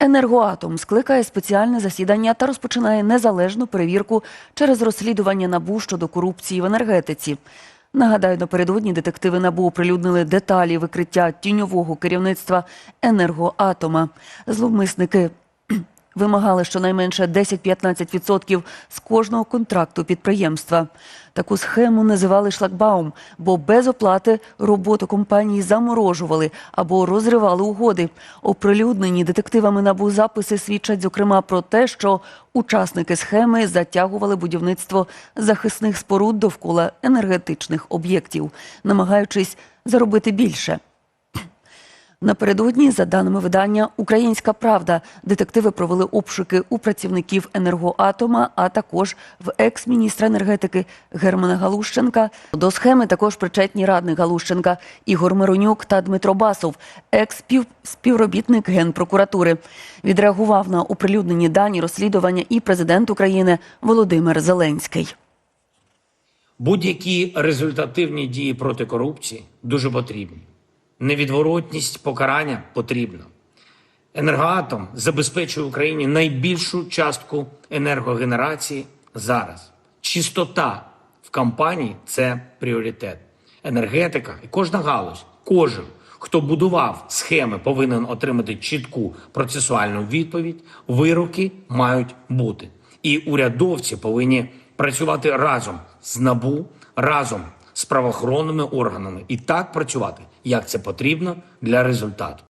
Енергоатом скликає спеціальне засідання та розпочинає незалежну перевірку через розслідування набу щодо корупції в енергетиці. Нагадаю, напередодні детективи НАБУ оприлюднили деталі викриття тіньового керівництва енергоатома. Зловмисники вимагали щонайменше 10-15% з кожного контракту підприємства. Таку схему називали шлагбаум, бо без оплати роботу компанії заморожували або розривали угоди. Оприлюднені детективами НАБУ записи свідчать зокрема про те, що учасники схеми затягували будівництво захисних споруд довкола енергетичних об'єктів, намагаючись заробити більше. Напередодні, за даними видання Українська Правда, детективи провели обшуки у працівників енергоатома, а також в екс-міністра енергетики Германа Галущенка. До схеми також причетні радник Галущенка Ігор Миронюк та Дмитро Басов, екс-співробітник Генпрокуратури. Відреагував на оприлюднені дані розслідування і президент України Володимир Зеленський. Будь-які результативні дії проти корупції дуже потрібні. Невідворотність покарання потрібна. Енергоатом забезпечує Україні найбільшу частку енергогенерації зараз. Чистота в компанії це пріоритет. Енергетика і кожна галузь, кожен, хто будував схеми, повинен отримати чітку процесуальну відповідь. Вироки мають бути. І урядовці повинні працювати разом з НАБУ, разом з правоохоронними органами і так працювати, як це потрібно для результату.